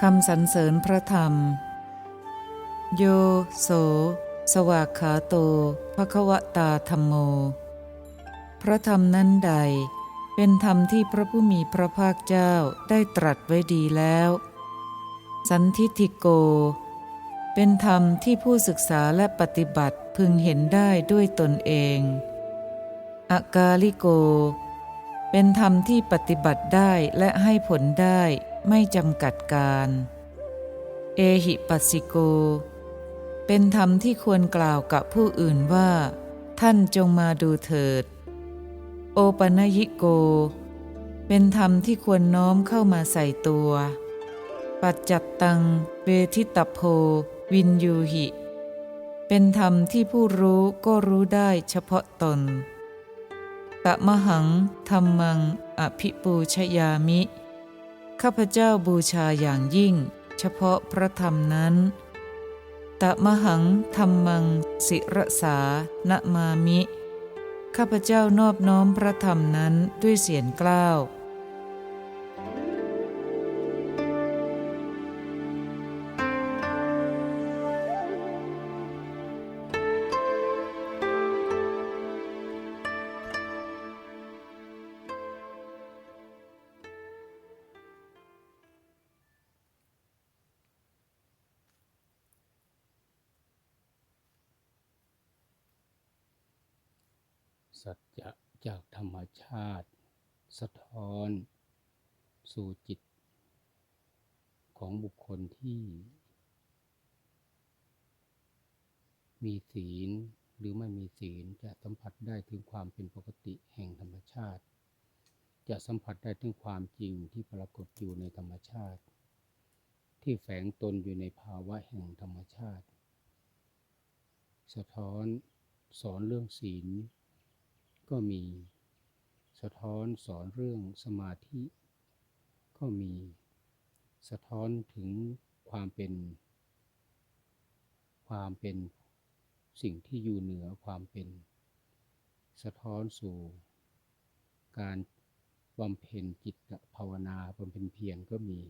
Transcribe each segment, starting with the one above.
คำสรรเสริญพระธรรม โยโส สวากขาโตภควตาธรรมโม พระธรรมนั้นใด เป็นธรรมที่พระผู้มีพระภาคเจ้าได้ตรัสไว้ดีแล้ว สันทิฏฐิโก เป็นธรรมที่ผู้ศึกษาและปฏิบัติพึงเห็นได้ด้วยตนเองอากาลิโก เป็นธรรมที่ปฏิบัติได้และให้ผลได้ ไม่จำกัดการ เอหิปัสสิโก เป็นธรรมที่ควรกล่าวกับผู้อื่นว่า ท่านจงมาดูเถิด โอปนยิโก เป็นธรรมที่ควรน้อมเข้ามาใส่ตัว ปัจจัตตัง เวทิตโพ วินยูหิ เป็นธรรมที่ผู้รู้ก็รู้ได้เฉพาะตนตะมหังธรรมัง อภิปูชยามิ ข้าพเจ้าบูชาอย่างยิ่ง เฉพาะพระธรรมนั้น ตะมหังธรรมัง สิรสาณมามิ ข้าพเจ้านอบน้อมพระธรรมนั้นด้วยเสียงกล้าว สัจจะจากธรรมชาติ สะท้อน สู่จิต ของบุคคลที่ มีศีลหรือไม่มีศีลจะสัมผัสได้ถึงความเป็นปกติแห่งธรรมชาติ จะสัมผัสได้ถึงความจริงที่ปรากฏอยู่ในธรรมชาติ ที่แฝงตนอยู่ในภาวะแห่งธรรมชาติ สะท้อนสอนเรื่องศีล ก็มี สะท้อนสอนเรื่องสมาธิ ก็มี สะท้อนถึงความเป็น ความเป็นสิ่งที่อยู่เหนือความเป็น สะท้อนสู่ การบำเพ็ญจิตภาวนาบำเพ็ญเพียรก็มี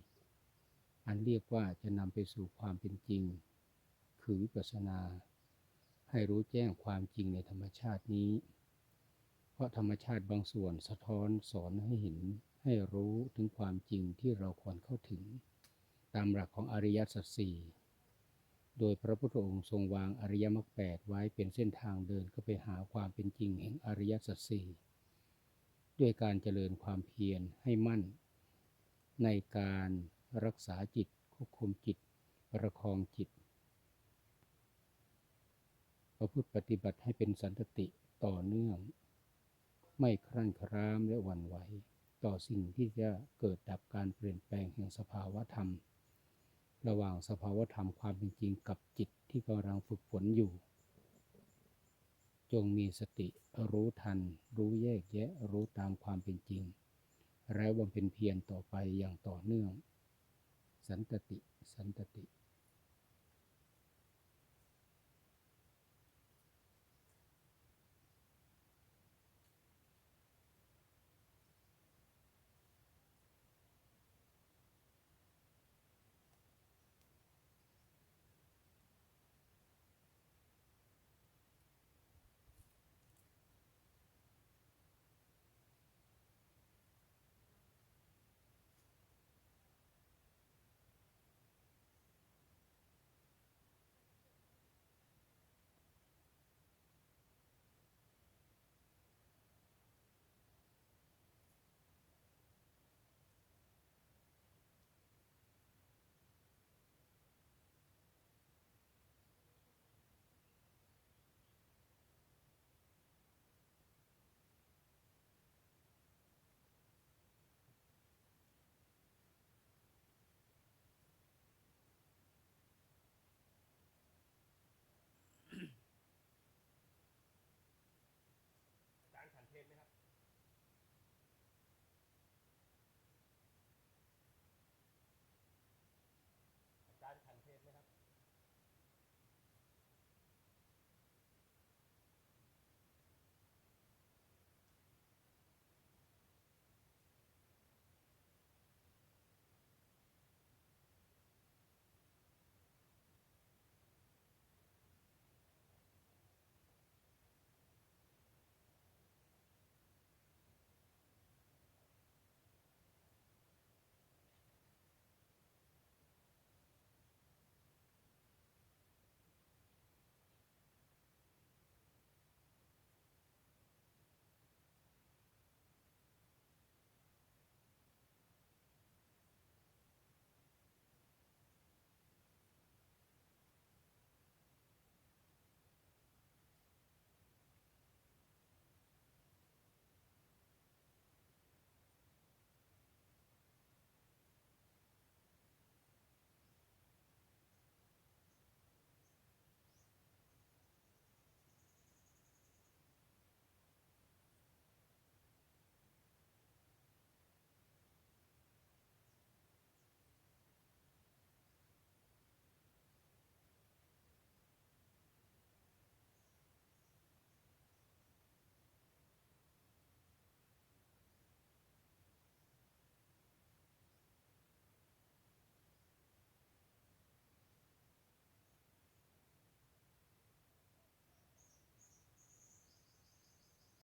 อันเรียกว่าจะนำไปสู่ความเป็นจริง คือวิปัสสนา ให้รู้แจ้งความจริงในธรรมชาตินี้ เพราะธรรมชาติบางส่วนสะท้อนสอนให้เห็นให้รู้ถึงความจริงที่เราควรเข้าถึง ตามหลักของอริยสัจสี่โดยพระพุทธองค์ทรงวางอริยมรรคแปดไว้เป็นเส้นทางเดินก็ไปหาความเป็นจริงแห่งอริยสัจสี่ด้วยการเจริญความเพียรให้มั่น ในการรักษาจิตควบคุมจิต ประคองจิต ประพฤติปฏิบัติให้เป็นสันตติต่อเนื่อง ไม่ครั่นคร้ามและหวั่นไหว ต่อสิ่งที่จะเกิดดับการเปลี่ยนแปลงแห่งสภาวะธรรม ระหว่างสภาวะธรรมความเป็นจริงกับจิตที่กำลังฝึกฝนอยู่ จงมีสติรู้ทัน รู้แยกแยะรู้ตามความเป็นจริง แล้วบำเพ็ญเพียรต่อไปอย่างต่อเนื่อง สันตติ สันตติ